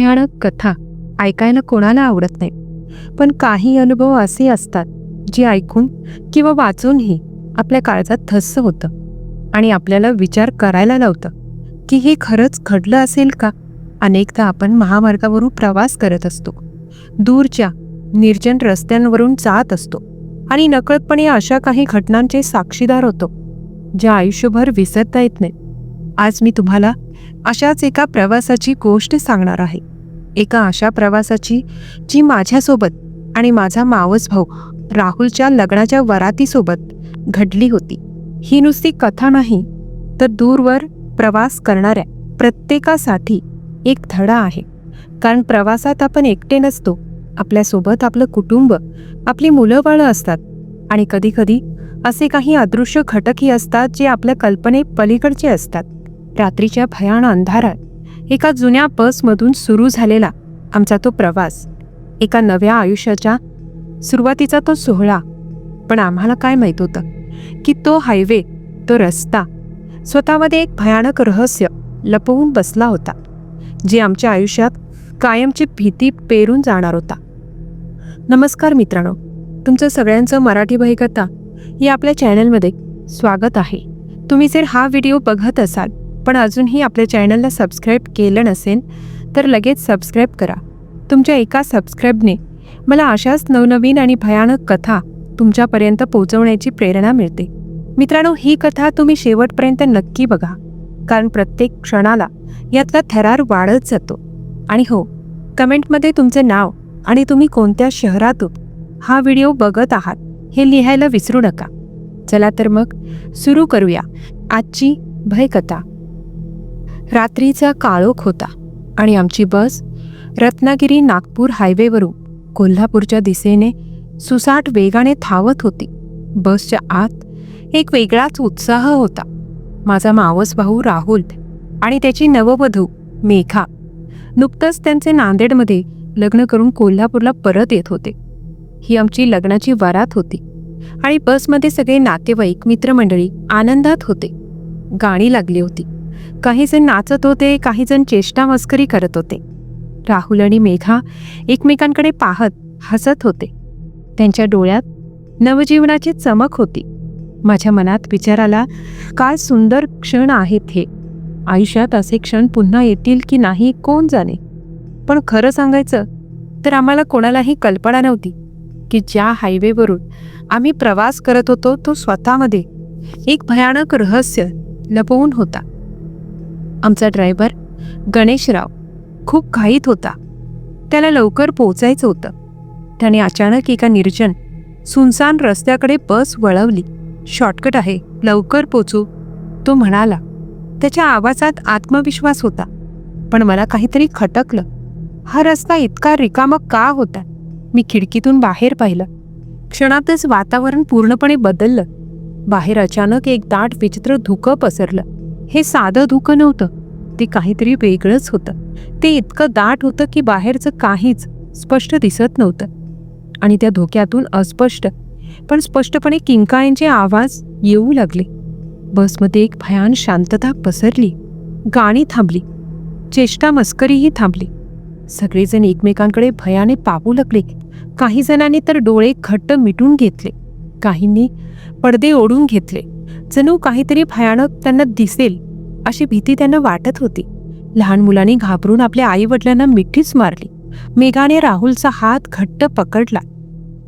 भयानक कथा ऐकायला कोणाला आवडत नाही. पण काही अनुभव असे असतात जे ऐकून किंवा वाचूनही आपल्या काळजात धस्स होतं आणि आपल्याला विचार करायला लावतं की हे खरंच घडलं असेल का? अनेकदा आपण महामार्गावरून प्रवास करत असतो. दूरच्या निर्जन रस्त्यांवरून जात असतो आणि नकळतपणे अशा काही घटनांचे साक्षीदार होतो ज्या आयुष्यभर विसरता येत नाहीत. आज मी तुम्हाला अशाच एका प्रवासाची गोष्ट सांगणार आहे. एका अशा प्रवासाची जी माझ्यासोबत आणि माझा मावस भाऊ राहुलच्या लग्नाच्या वरातीसोबत घडली होती. ही नुसती कथा नाही तर दूरवर प्रवास करणाऱ्या प्रत्येकासाठी एक धडा आहे. कारण प्रवासात आपण एकटे नसतो आपल्यासोबत आपलं कुटुंब आपली मुलं बाळं असतात. आणि कधीकधी असे काही अदृश्य घटकही असतात जे आपल्या कल्पने पलीकडचे असतात. रात्रीच्या भयान अंधारात एका जुन्या बसमधून सुरू झालेला आमचा तो प्रवास. एका नव्या आयुष्याच्या सुरुवातीचा तो सोहळा. पण आम्हाला काय माहीत होतं? की तो हायवे तो रस्ता स्वतःमध्ये एक भयानक रहस्य लपवून बसला होता जे आमच्या आयुष्यात कायमची भीती पेरून जाणार होता. नमस्कार मित्रांनो तुमचं सगळ्यांचं मराठी बहिकथा या आपल्या चॅनलमध्ये स्वागत आहे. तुम्ही जर हा व्हिडिओ बघत असाल पण अजूनही आपल्या चॅनलला सबस्क्राईब केलं नसेल तर लगेच सबस्क्राईब करा. तुमच्या एका सबस्क्राईबने मला अशाच नवनवीन आणि भयानक कथा तुमच्यापर्यंत पोहोचवण्याची प्रेरणा मिळते. मित्रांनो ही कथा तुम्ही शेवटपर्यंत नक्की बघा कारण प्रत्येक क्षणाला यातला थरार वाढत जातो. आणि हो कमेंटमध्ये तुमचं नाव आणि तुम्ही कोणत्या शहरातून हा व्हिडिओ बघत आहात हे लिहायला विसरू नका. चला तर मग सुरू करूया आजची भयकथा. रात्रीचा काळोख होता आणि आमची बस रत्नागिरी नागपूर हायवेवरून कोल्हापूरच्या दिशेने सुसाट वेगाने धावत होती. बसच्या आत एक वेगळाच उत्साह होता. माझा मावस भाऊ राहुल आणि त्याची नववधू मेघा नुकतंच त्यांचे नांदेडमध्ये लग्न करून कोल्हापूरला परत येत होते. ही आमची लग्नाची वरात होती आणि बसमध्ये सगळे नातेवाईक मित्रमंडळी आनंदात होते. गाणी लागली होती. काही जण नाचत होते काही जण चेष्टा मस्करी करत होते. राहुल आणि मेघा एकमेकांकडे पाहत हसत होते. त्यांच्या डोळ्यात नवजीवनाची चमक होती. माझ्या मनात विचार आला काय सुंदर क्षण आहेत हे. आयुष्यात असे क्षण पुन्हा येतील की नाही कोण जाणे? पण खरं सांगायचं तर आम्हाला कोणालाही कल्पना नव्हती की ज्या हायवेवरून आम्ही प्रवास करत होतो तो स्वतःमध्ये एक भयानक रहस्य लपवून होता. आमचा ड्रायव्हर गणेशराव खूप घाईत होता. त्याला लवकर पोचायचं होतं. त्याने अचानक एका निर्जन सुनसान रस्त्याकडे बस वळवली. शॉर्टकट आहे लवकर पोचू तो म्हणाला. त्याच्या आवाजात आत्मविश्वास होता. पण मला काहीतरी खटकलं. हा रस्ता इतका रिकामा का होता? मी खिडकीतून बाहेर पाहिलं. क्षणातच वातावरण पूर्णपणे बदललं. बाहेर अचानक एक दाट विचित्र धुकं पसरलं. हे साधं धुकं नव्हतं. ते काहीतरी वेगळंच होतं. ते इतकं दाट होतं की बाहेरचं काहीच स्पष्ट दिसत नव्हतं. आणि त्या धोक्यातून अस्पष्ट पण स्पष्टपणे किंकाळ्यांचे आवाज येऊ लागले. बसमध्ये एक भयान शांतता पसरली. गाणी थांबली. चेष्टा मस्करीही थांबली. सगळेजण एकमेकांकडे भयाने पाहू लागले. काही जणांनी तर डोळे घट्ट मिटून घेतले. काहींनी पडदे ओढून घेतले. जणू काहीतरी भयानक त्यांना दिसेल अशी भीती त्यांना वाटत होती. लहान मुलांनी घाबरून आपल्या आई वडिलांना मिठीच मारली. मेघाने राहुलचा हात घट्ट पकडला.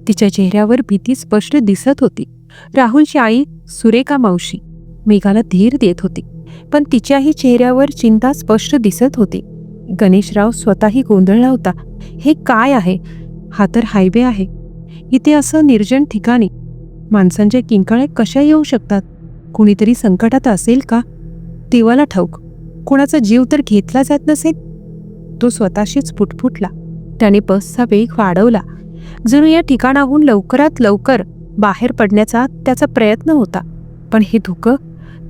तिच्या चेहऱ्यावर भीती स्पष्ट दिसत होती. राहुलची आई सुरेखा मावशी मेघाला धीर देत होती पण तिच्याही चेहऱ्यावर चिंता स्पष्ट दिसत होती. गणेशराव स्वतःही गोंधळला होता. हे काय आहे? हा तर हायवे आहे. इथे असं निर्जन ठिकाणी माणसांच्या किंकाळ्या कशा येऊ शकतात? कुणीतरी संकटात असेल का? देवाला ठाऊक कोणाचा जीव तर घेतला जात नसेल? तो स्वतःशीच फुटफुटला त्याने बसचा वेग वाढवला. जणू या ठिकाणाहून लवकरात लवकर बाहेर पडण्याचा त्याचा प्रयत्न होता. पण हे धुकं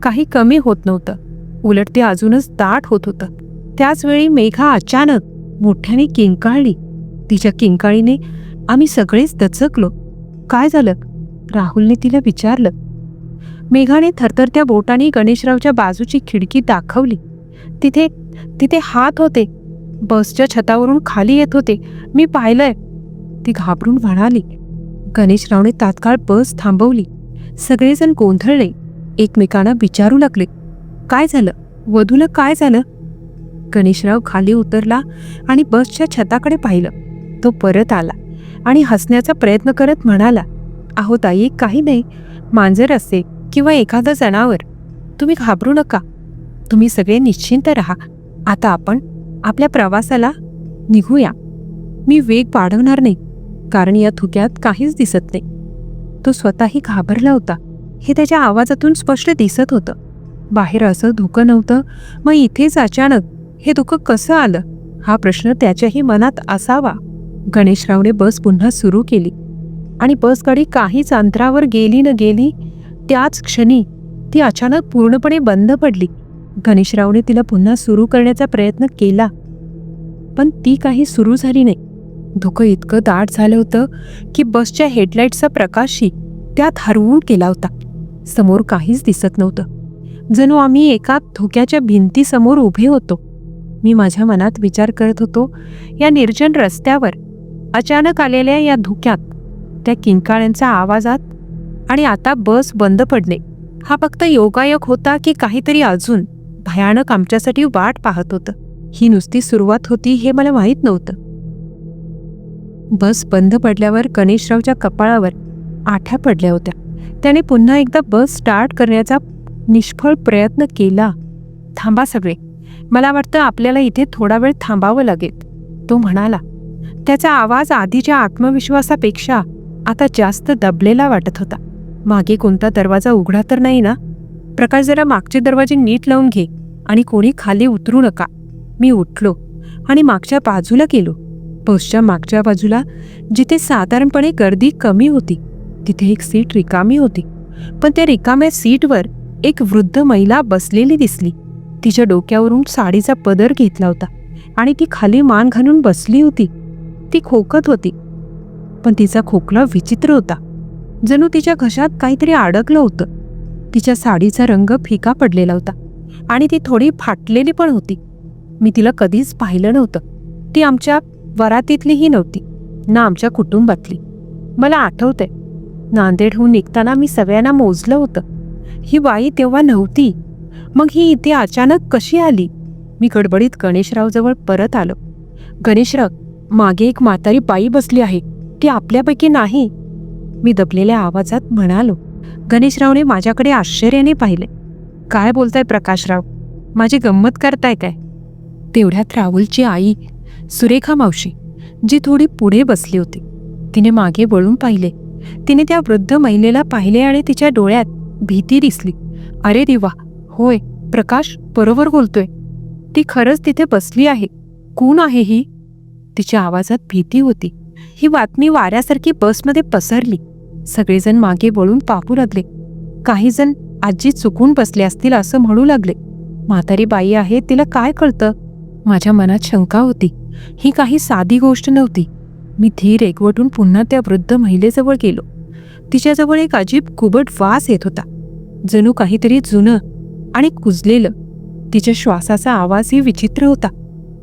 काही कमी होत नव्हतं. उलट ते अजूनच दाट होत होतं. त्याचवेळी मेघा अचानक मोठ्याने किंकाळली. तिच्या किंकाळीने आम्ही सगळेच दचकलो. काय झालं? राहुलने तिला विचारलं. मेघाने थरथरत्या बोटाने गणेशरावच्या बाजूची खिडकी दाखवली. तिथे तिथे हात होते. बसच्या छतावरून खाली येत होते. मी पाहिलंय. ती घाबरून म्हणाली. गणेशरावने तात्काळ बस थांबवली. सगळेजण गोंधळले. एकमेकांना विचारू लागले. काय झालं? वधूला काय झालं? गणेशराव खाली उतरला आणि बसच्या छताकडे पाहिलं. तो परत आला आणि हसण्याचा प्रयत्न करत म्हणाला अहो ताई काही नाही. मांजर असे. किंवा एखादं जनावर तुम्ही घाबरू नका. तुम्ही सगळे निश्चिंत राहा. आता आपण आपल्या प्रवासाला निघूया. मी वेग वाढवणार नाही कारण या धुक्यात काहीच दिसत नाही. तो स्वतःही घाबरला होता. हे त्याच्या आवाजातून स्पष्ट दिसत होतं. बाहेर असं धुकं नव्हतं मग इथेच अचानक हे धुकं कसं आलं? हा प्रश्न त्याच्याही मनात असावा. गणेशरावने बस पुन्हा सुरू केली. आणि बसगाडी काहीच अंतरावर गेली न गेली त्याच क्षणी ती अचानक पूर्णपणे बंद पडली. गणेशरावने तिला पुन्हा सुरू करण्याचा प्रयत्न केला. पण ती काही सुरू झाली नाही. धुकं इतकं दाट झालं होतं की बसच्या हेडलाईटचा प्रकाशही त्यात हरवून केला होता. समोर काहीच दिसत नव्हतं. जणू आम्ही एका धोक्याच्या भिंतीसमोर उभे होतो. मी माझ्या मनात विचार करत होतो या निर्जन रस्त्यावर अचानक आलेल्या या धुक्यात त्या किंकाळ्यांच्या आवाजात आणि आता बस बंद पडणे. हा फक्त योगायोग होता की काहीतरी अजून. भयानक आमच्यासाठी वाट पाहत होतं. ही नुसती सुरुवात होती हे मला माहीत नव्हतं. बस बंद पडल्यावर गणेशरावच्या कपाळावर आठ्या पडल्या होत्या. त्याने पुन्हा एकदा बस स्टार्ट करण्याचा निष्फळ प्रयत्न केला. थांबा सगळे. मला वाटतं आपल्याला इथे थोडा वेळ थांबावं लागेल. तो म्हणाला. त्याचा आवाज आधीच्या आत्मविश्वासापेक्षा आता जास्त दबलेला वाटत होता. मागे कोणता दरवाजा उघडा तर नाही ना? प्रकाश जरा मागचे दरवाजे नीट लावून घे आणि कोणी खाली उतरू नका. मी उठलो आणि मागच्या बाजूला गेलो. बसच्या मागच्या बाजूला जिथे साधारणपणे गर्दी कमी होती तिथे एक सीट रिकामी होती. पण त्या रिकाम्या सीटवर एक वृद्ध महिला बसलेली दिसली. तिच्या डोक्यावरून साडीचा पदर घेतला होता आणि ती खाली मान घालून बसली होती. ती खोकत होती. पण तिचा खोकला विचित्र होता. जणू तिच्या घशात काहीतरी अडकलं होतं. तिच्या साडीचा रंग फिका पडलेला होता आणि ती थोडी फाटलेली पण होती. मी तिला कधीच पाहिलं नव्हतं. ती आमच्या वरातीतलीही नव्हती ना आमच्या कुटुंबातली. मला आठवतंय नांदेडहून निघताना मी सगळ्यांना मोजलं होतं. ही बाई तेव्हा नव्हती. मग ही इथे अचानक कशी आली? मी गडबडीत गणेशरावजवळ परत आलो. गणेशराव मागे एक म्हातारी बाई बसली आहे. ती आपल्यापैकी नाही. मी दबलेल्या आवाजात म्हणालो गणेशरावने माझ्याकडे आश्चर्याने पाहिले. काय बोलताय प्रकाशराव? माझी गंमत करताय काय? तेवढ्यात राहुलची आई सुरेखा मावशी जी थोडी पुढे बसली होती तिने मागे वळून पाहिले. तिने त्या वृद्ध महिलेला पाहिले आणि तिच्या डोळ्यात भीती दिसली. अरे देवा होय प्रकाश बरोबर बोलतोय. ती खरंच तिथे बसली आहे. कोण आहे ही? तिच्या आवाजात भीती होती. ही बातमी वाऱ्यासारखी बसमध्ये पसरली. सगळेजण मागे वळून पाहू लागले. काही जण आजी चुकून बसले असतील असं म्हणू लागले. म्हातारी बाई आहे तिला काय कळतं? माझ्या मनात शंका होती. ही काही साधी गोष्ट नव्हती. मी धीर एकवटून पुन्हा त्या वृद्ध महिलेजवळ गेलो. तिच्याजवळ एक अजीब कुबट वास येत होता. जणू काहीतरी जुनं आणि कुजलेलं. तिच्या श्वासाचा आवाजही विचित्र होता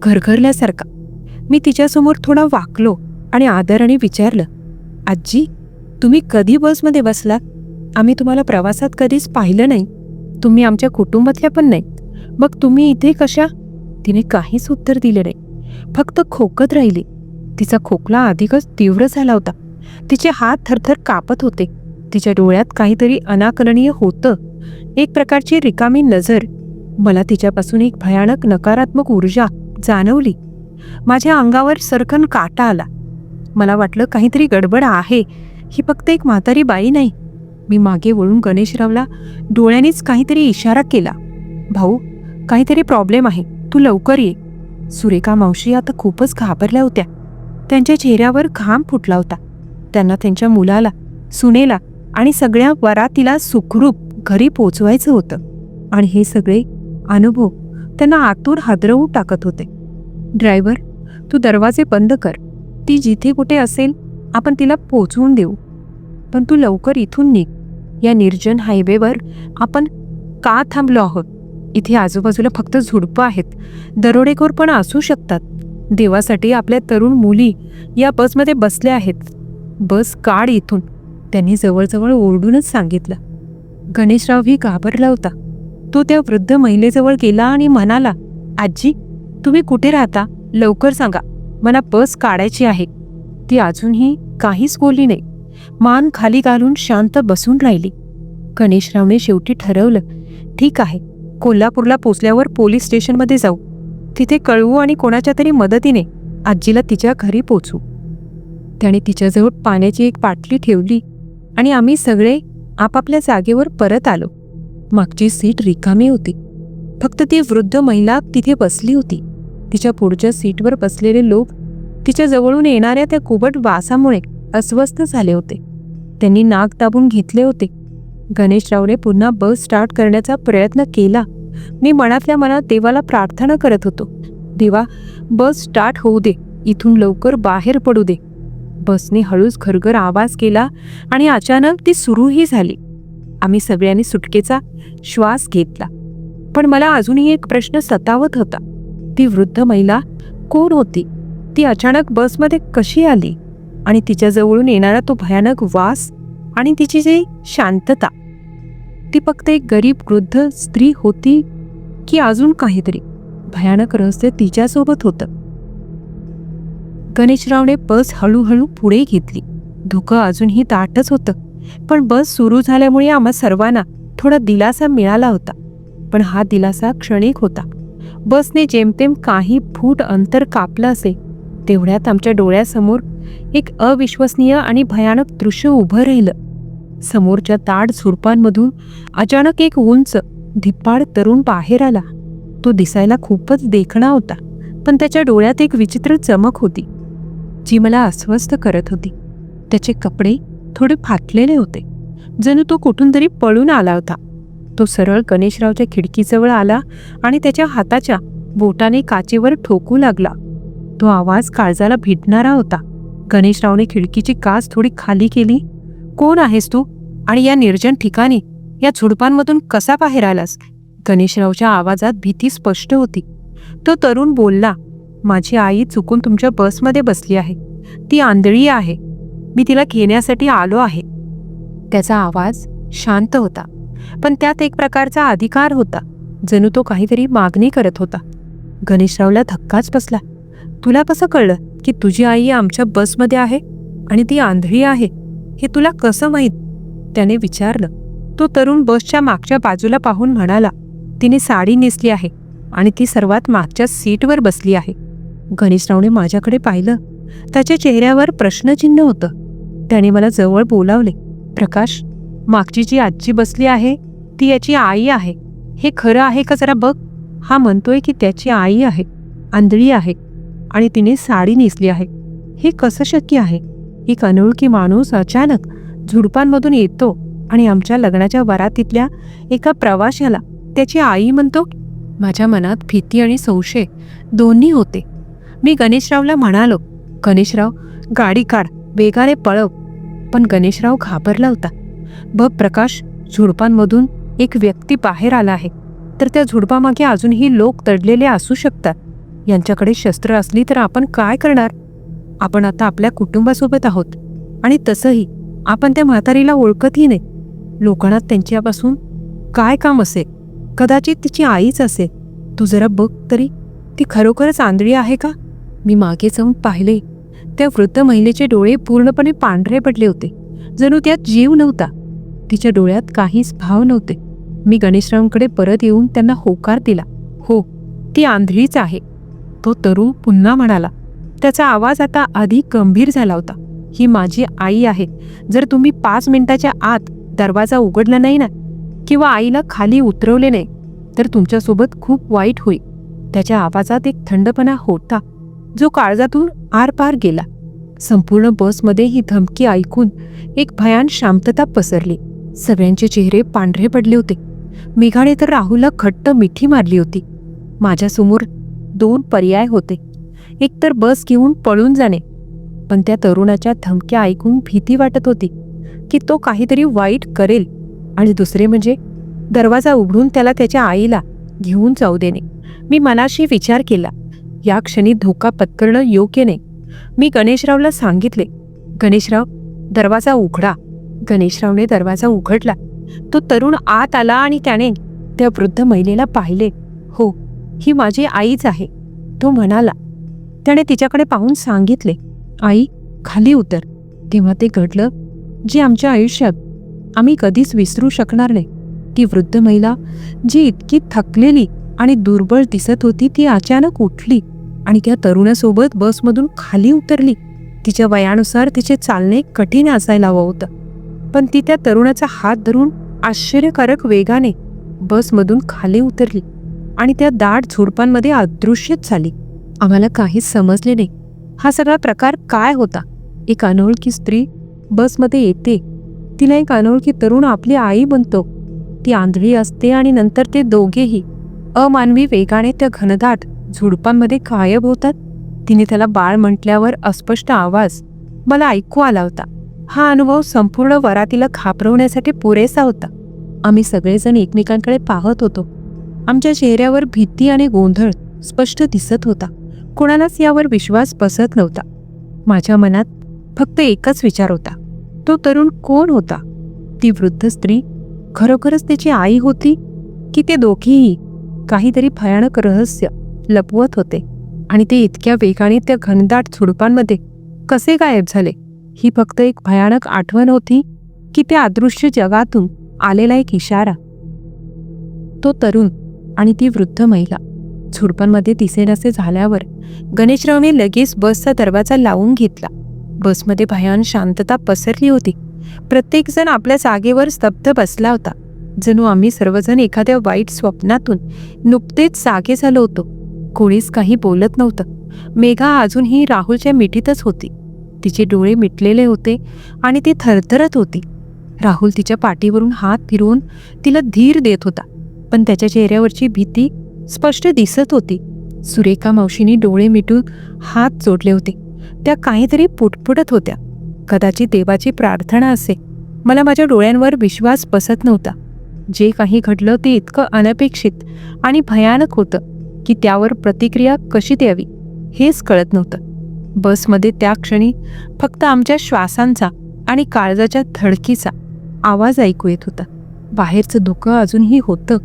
घरघरल्यासारखा. मी तिच्यासमोर थोडा वाकलो आणि आदराने विचारलं आजी तुम्ही कधी बसमध्ये बसलात? आम्ही तुम्हाला प्रवासात कधीच पाहिलं नाही. तुम्ही आमच्या कुटुंबातल्या पण नाही. मग तुम्ही इथे कशा? तिने काहीच उत्तर दिले नाही. फक्त खोकत राहिली. तिचा खोकला अधिकच तीव्र झाला होता. तिचे हात थरथर कापत होते. तिच्या डोळ्यात काहीतरी अनाकलनीय होतं. एक प्रकारची रिकामी नजर. मला तिच्यापासून एक भयानक नकारात्मक ऊर्जा जाणवली. माझ्या अंगावर सरकन काटा आला. मला वाटलं काहीतरी गडबड आहे. ही फक्त एक म्हातारी बाई नाही. मी मागे वळून गणेशरावला डोळ्यांनीच काहीतरी इशारा केला. भाऊ काहीतरी प्रॉब्लेम आहे. तू लवकर ये. सुरेखा मावशी आता खूपच घाबरल्या होत्या. त्यांच्या चेहऱ्यावर घाम फुटला होता. त्यांना त्यांच्या मुलाला सुनेला आणि सगळ्या वरातीला सुखरूप घरी पोचवायचं होतं. आणि हे सगळे अनुभव त्यांना आतूर हादरवू टाकत होते. ड्रायव्हर तू दरवाजे बंद कर. ती जिथे कुठे असेल आपण तिला पोचवून देऊ. पण तू लवकर इथून निघ. या निर्जन हायवेवर आपण का थांबलो आहोत? इथे आजूबाजूला फक्त झुडपं आहेत. दरोडेखोर पण असू शकतात. देवासाठी आपल्या तरुण मुली या बसमध्ये बसल्या आहेत. बस काढ इथून. त्यांनी जवळजवळ ओरडूनच सांगितलं. गणेशरावही घाबरला होता. तो त्या वृद्ध महिलेजवळ गेला आणि म्हणाला आजी तुम्ही कुठे राहता? लवकर सांगा. मला बस काढायची आहे. ती अजूनही काहीच बोलली नाही. मान खाली घालून शांत बसून राहिली. गणेशरावने शेवटी ठरवलं ठीक आहे कोल्हापूरला पोचल्यावर पोलीस स्टेशनमध्ये जाऊ. तिथे कळवू आणि कोणाच्या तरी मदतीने आजीला तिच्या घरी पोचू. त्याने तिच्याजवळ पाण्याची एक बाटली ठेवली आणि आम्ही सगळे आपापल्या जागेवर परत आलो. मागची सीट रिकामी होती. फक्त ती वृद्ध महिला तिथे बसली होती. तिच्या पुढच्या सीटवर बसलेले लोक तिच्या जवळून येणाऱ्या त्या कुबट वासामुळे अस्वस्थ झाले होते. त्यांनी नाक दाबून घेतले होते. गणेशरावने पुन्हा बस स्टार्ट करण्याचा प्रयत्न केला. मी मनातल्या मनात देवाला प्रार्थना करत होतो. देवा बस स्टार्ट होऊ दे. इथून लवकर बाहेर पडू दे. बसने हळूच घरघर आवाज केला आणि अचानक ती सुरूही झाली. आम्ही सगळ्यांनी सुटकेचा श्वास घेतला. पण मला अजूनही एक प्रश्न सतावत होता. ती वृद्ध महिला कोण होती? ती अचानक बसमध्ये कशी आली? आणि तिच्याजवळून येणारा तो भयानक वास आणि तिची जी शांतता. ती फक्त एक गरीब वृद्ध स्त्री होती की अजून काहीतरी. भयानक रहस्य तिच्यासोबत होतं. गणेशरावने बस हळूहळू पुढे घेतली. धुकं अजूनही दाटच होतं. पण बस सुरू झाल्यामुळे आम्हा सर्वांना थोडा दिलासा मिळाला होता. पण हा दिलासा क्षणिक होता. बसने जेमतेम काही फूट अंतर कापलं असे तेवढ्यात आमच्या डोळ्यासमोर एक अविश्वसनीय आणि भयानक दृश्य उभं राहिलं. समोरच्या ताड झुडपांमधून अचानक एक उंच धिप्पाड तरुण बाहेर आला. तो दिसायला खूपच देखणा होता पण त्याच्या डोळ्यात एक विचित्र चमक होती जी मला अस्वस्थ करत होती. त्याचे कपडे थोडे फाटलेले होते. जणू तो कुठून तरी पळून आला होता. तो सरळ गणेशरावच्या खिडकीजवळ आला आणि त्याच्या हाताच्या बोटाने काचेवर ठोकू लागला. तो आवाज काळजाला भिडणारा होता. गणेशरावने खिडकीची काच थोडी खाली केली. कोण आहेस तू? आणि या निर्जन ठिकाणी या झुडपांमधून कसा बाहेर आलास? गणेशरावच्या आवाजात भीती स्पष्ट होती. तो तरुण बोलला माझी आई चुकून तुमच्या बसमध्ये बसली आहे. ती आंधळी आहे. मी तिला घेण्यासाठी आलो आहे. त्याचा आवाज शांत होता पण त्यात एक प्रकारचा अधिकार होता जणू तो काहीतरी मागणी करत होता. गणेशरावला धक्काच बसला. तुला कसं कळलं की तुझी आई आमच्या बसमध्ये आहे आणि ती आंधळी आहे? हे तुला कसं माहीत? त्याने विचारलं. तो तरुण बसच्या मागच्या बाजूला पाहून म्हणाला तिने साडी नेसली आहे आणि ती सर्वात मागच्या सीटवर बसली आहे. गणेशरावने माझ्याकडे पाहिलं. त्याच्या चेहऱ्यावर प्रश्नचिन्ह होतं. त्याने मला जवळ बोलावले प्रकाश मागची जी आजी बसली आहे ती याची आई आहे. हे खरं आहे का जरा बघ. हा म्हणतोय की त्याची आई आहे आंधळी आहे. आणि तिने साडी नेसली आहे. हे कसं शक्य आहे? एक अनोळखी माणूस अचानक झुडपांमधून येतो आणि आमच्या लग्नाच्या वरातीतल्या एका प्रवाशाला त्याची आई म्हणतो माझ्या मनात भीती आणि संशय दोन्ही होते. मी गणेशरावला म्हणालो गणेशराव गाडी काढ वेगाने पळव. पण गणेशराव घाबरला होता. बघ प्रकाश झुडपांमधून एक व्यक्ती बाहेर आला आहे. तर त्या झुडपामागे अजूनही लोक तडलेले असू शकतात. यांच्याकडे शस्त्र असली तर आपण काय करणार? आपण आता आपल्या कुटुंबासोबत आहोत आणि तसंही आपण त्या म्हातारीला ओळखतही नाही. लोकांना त्यांच्यापासून काय काम असे कदाचित तिची आईच असे तू जरा बघ तरी. ती खरोखरच आंधळी आहे का? मी मागे जाऊन पाहिले. त्या वृद्ध महिलेचे डोळे पूर्णपणे पांढरे पडले होते. जणू त्यात जीव नव्हता. तिच्या डोळ्यात काहीच भाव नव्हते. मी गणेशरावांकडे परत येऊन त्यांना होकार दिला. हो ती आंधळीच आहे. तो तरुण पुन्हा म्हणाला त्याचा आवाज आता अधिक गंभीर झाला होता. ही माझी आई आहे. जर तुम्ही पाच मिनिटाच्या आत दरवाजा उघडला नाही ना किंवा आईला खाली उतरवले नाही तर तुमच्यासोबत खूप वाईट होईल. त्याच्या आवाजात एक थंडपणा होता जो काळजातून आरपार गेला. संपूर्ण बसमध्ये ही धमकी ऐकून एक भयान शांतता पसरली. सगळ्यांचे चेहरे पांढरे पडले होते. मेघाने तर राहुलला खट्ट मिठी मारली होती. माझ्यासमोर दोन पर्याय होते. एकतर बस घेऊन पळून जाणे. पण त्या तरुणाच्या धमक्या ऐकून भीती वाटत होती की तो काहीतरी वाईट करेल. आणि दुसरे म्हणजे दरवाजा उघडून त्याला त्याच्या आईला घेऊन जाऊ देणे. मी मनाशी विचार केला. या क्षणी धोका पत्करणं योग्य नाही. मी गणेशरावला सांगितले गणेशराव दरवाजा उघडा. गणेशरावने दरवाजा उघडला. तो तरुण आत आला आणि त्याने त्या वृद्ध महिलेला पाहिले. हो ही माझी आईच आहे. तो म्हणाला. त्याने तिच्याकडे पाहून सांगितले आई खाली उतर. तेव्हा ते घडलं जे आमच्या आयुष्यात आम्ही कधीच विसरू शकणार नाही. ती वृद्ध महिला जी इतकी थकलेली आणि दुर्बळ दिसत होती ती अचानक उठली आणि त्या तरुणासोबत बसमधून खाली उतरली. तिच्या वयानुसार तिचे चालणे कठीण असायला हवं होतं. पण ती त्या तरुणाचा हात धरून आश्चर्यकारक वेगाने बसमधून खाली उतरली. आणि त्या दाट झुडपांमध्ये अदृश्यच झाली. आम्हाला काहीच समजले नाही. हा सगळा प्रकार काय होता? एक अनोळखी स्त्री बसमध्ये येते. तिला एक अनोळखी तरुण आपली आई बनतो. ती आंधळी असते आणि नंतर ते दोघेही अमानवी वेगाने त्या घनदाट झुडपांमध्ये गायब होतात. तिने त्याला बाळ म्हटल्यावर अस्पष्ट आवाज मला ऐकू आला होता. हा अनुभव संपूर्ण वरातीला घाबरवण्यासाठी पुरेसा होता. आम्ही सगळेजण एकमेकांकडे पाहत होतो. आमच्या चेहऱ्यावर भीती आणि गोंधळ स्पष्ट दिसत होता. कोणालाच यावर विश्वास बसत नव्हता. माझ्या मनात फक्त एकच विचार होता. तो तरुण कोण होता? ती वृद्ध स्त्री? खरोखरच त्याची आई होती? की ते दोघेही काहीतरी भयानक रहस्य लपवत होते आणि ते इतक्या वेगाने त्या घनदाट झुडपांमध्ये कसे गायब झाले? ही फक्त एक भयानक आठवण होती की त्या अदृश्य जगातून आलेला एक इशारा. तो तरुण आणि ती वृद्ध महिला. झुडपांमध्ये दिसेनासे झाल्यावर गणेशरावने लगेच बसचा दरवाजा लावून घेतला. बसमध्ये भयान शांतता पसरली होती. प्रत्येकजण आपल्या जागेवर स्तब्ध बसला होता. जणू आम्ही सर्वजण एखाद्या वाईट स्वप्नातून नुकतेच जागे झालो होतो. कोणीच काही बोलत नव्हतं. मेघा अजूनही राहुलच्या मिठीतच होती. तिचे डोळे मिटलेले होते आणि ती थरथरत होती. राहुल तिच्या पाठीवरून हात फिरवून तिला धीर देत होता. पण त्याच्या चेहऱ्यावरची भीती स्पष्ट दिसत होती. सुरेखा मावशीने डोळे मिटून हात जोडले होते. त्या काहीतरी पुटपुटत होत्या. कदाचित देवाची प्रार्थना असे. मला माझ्या डोळ्यांवर विश्वास बसत नव्हता. जे काही घडलं ते इतकं अनपेक्षित आणि भयानक होतं की त्यावर प्रतिक्रिया कशी द्यावी हेच कळत नव्हतं. बसमध्ये त्या क्षणी फक्त आमच्या श्वासांचा आणि काळजाच्या धडकीचा आवाज ऐकू येत होता. बाहेरचं धुकं अजूनही होतं.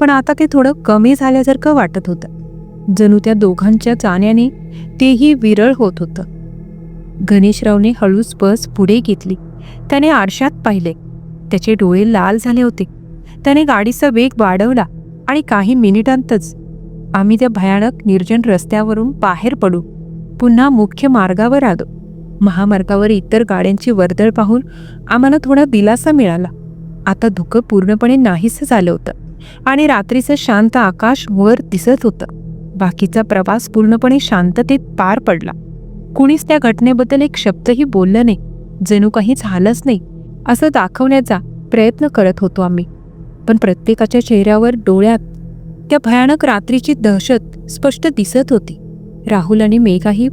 पण आता ते थोडं कमी झाल्यासारखं वाटत होतं. जणू त्या दोघांच्या जाण्याने तेही विरळ होत होतं. गणेशरावने हळूच बस पुढे घेतली. त्याने आरशात पाहिले. त्याचे डोळे लाल झाले होते. त्याने गाडीचा वेग वाढवला आणि काही मिनिटांतच आम्ही त्या भयानक निर्जन रस्त्यावरून बाहेर पडू. पुन्हा मुख्य मार्गावर आलो. महामार्गावर इतर गाड्यांची वर्दळ पाहून आम्हाला थोडा दिलासा मिळाला. आता धुकं पूर्णपणे नाहीसं झालं होतं. आणि रात्रीचं शांत आकाश वर दिसत होतं. बाकीचा प्रवास पूर्णपणे शांततेत पार पडला. कुणीच त्या घटनेबद्दल एक शब्दही बोललं नाही. जणू काही झालंच नाही असं दाखवण्याचा प्रयत्न करत होतो आम्ही. पण प्रत्येकाच्या चेहऱ्यावर डोळ्यात त्या भयानक रात्रीची दहशत स्पष्ट दिसत होती. राहुल आणि मेघाही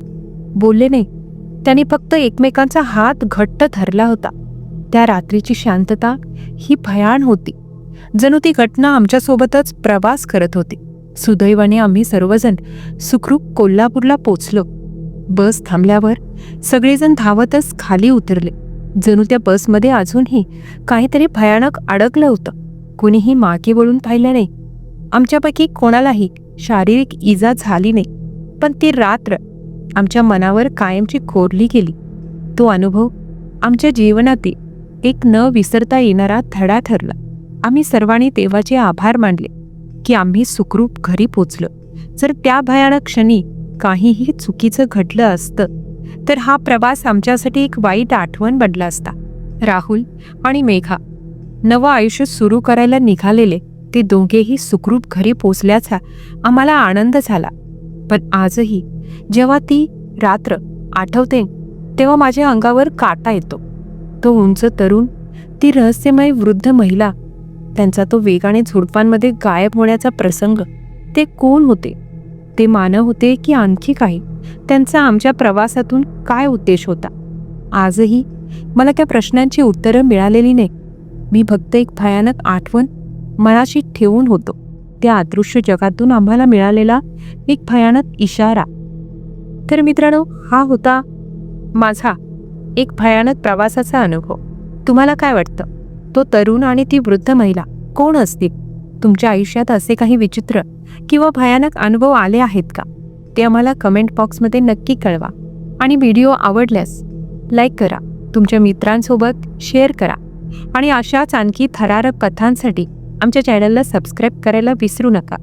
बोलले नाही. त्यांनी फक्त एकमेकांचा हात घट्ट धरला होता. त्या रात्रीची शांतता ही भयान होती. जणू ती घटना आमच्यासोबतच प्रवास करत होती. सुदैवाने आम्ही सर्वजण सुखरूप कोल्हापूरला पोचलो. बस थांबल्यावर सगळेजण धावतच खाली उतरले. जणू त्या बसमध्ये अजूनही काहीतरी भयानक अडकलं होतं. कुणीही मागे वळून पाहिलं नाही. आमच्यापैकी कोणालाही शारीरिक इजा झाली नाही. पण ती रात्र आमच्या मनावर कायमची कोरली गेली. तो अनुभव आमच्या जीवनातील एक न विसरता येणारा धडा ठरला. आम्ही सर्वांनी देवाचे आभार मानले की आम्ही सुखरूप घरी पोचलो. जर त्या भयानक क्षणी काहीही चुकीचं घडलं असतं तर हा प्रवास आमच्यासाठी एक वाईट आठवण बनला असता. राहुल आणि मेघा नवं आयुष्य सुरू करायला निघालेले ते दोघेही सुखरूप घरी पोचल्याचा आम्हाला आनंद झाला. पण आजही जेव्हा ती रात्र आठवते तेव्हा माझ्या अंगावर काटा येतो. तो उंच तरुण ती रहस्यमय वृद्ध महिला त्यांचा तो वेगाने झुडपांमध्ये गायब होण्याचा प्रसंग ते कोण होते? ते मानव होते की आणखी काही? त्यांचा आमच्या प्रवासातून काय उद्देश होता? आजही मला त्या प्रश्नांची उत्तरं मिळालेली नाही. मी फक्त एक भयानक आठवण मनाशी ठेवून होतो. त्या अदृश्य जगातून आम्हाला मिळालेला एक भयानक इशारा. तर मित्रांनो हा होता माझा एक भयानक प्रवासाचा अनुभव. तुम्हाला काय वाटतं? तो तरुण आणि ती वृद्ध महिला. कोण असतील? तुमच्या आयुष्यात असे काही विचित्र किंवा भयानक अनुभव आले आहेत का? ते आम्हाला कमेंट बॉक्समध्ये नक्की कळवा. आणि व्हिडिओ आवडल्यास लाईक करा. तुमच्या मित्रांसोबत शेअर करा. आणि अशाच आणखी थरारक कथांसाठी आमच्या चॅनलला सबस्क्राईब करायला विसरू नका.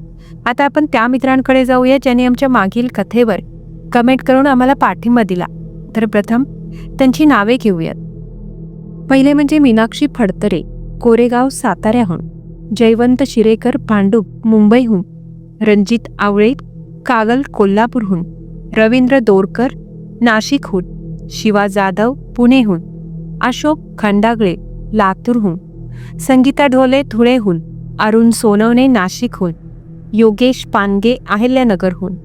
आता आपण त्या मित्रांकडे जाऊया ज्याने आमच्या मागील कथेवर कमेंट करून आम्हाला पाठिंबा दिला. तर प्रथम त्यांची नावे घेऊयात. पहिले म्हणजे मीनाक्षी फडतरे कोरेगाव साताऱ्याहून जयवंत शिरेकर भांडूप मुंबईहून रणजित आवळे कागल कोल्हापूरहून रवींद्र दोरकर नाशिकहून शिवा जाधव पुणेहून अशोक खंडागळे लातूरहून संगीता ढोले धुळेहून अरुण सोनवणे नाशिकहून योगेश पानगे अहिल्यानगरहून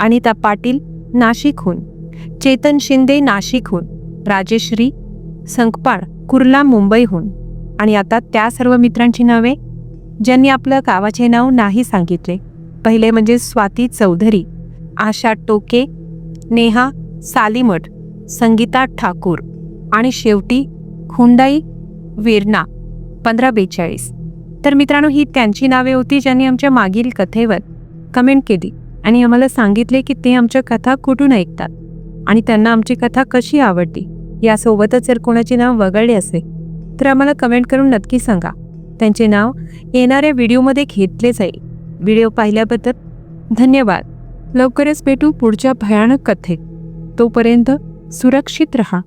अनिता पाटील नाशिकहून चेतन शिंदे नाशिकहून राजेश्री संकपाळ कुर्ला मुंबईहून. आणि आता त्या सर्व मित्रांची नावे ज्यांनी आपलं गावाचे नाव नाही सांगितले. पहिले म्हणजे स्वाती चौधरी आशा टोके नेहा सालीमठ संगीता ठाकूर आणि शेवटी हुंडाई वेर्ना पंधरा बेचाळीस. तर मित्रांनो ही त्यांची नावे होती ज्यांनी आमच्या मागील कथेवर कमेंट केली आणि आम्हाला सांगितले की ते आमच्या कथा कुठून ऐकतात आणि त्यांना आमची कथा कशी आवडली. यासोबतच जर कोणाचे नाव वगळले असेल तर आम्हाला कमेंट करून नक्की सांगा. त्यांचे नाव येणाऱ्या व्हिडिओमध्ये घेतले जाईल. व्हिडिओ पाहिल्याबद्दल धन्यवाद. लवकरच भेटू पुढच्या भयानक कथेत. तोपर्यंत सुरक्षित रहा.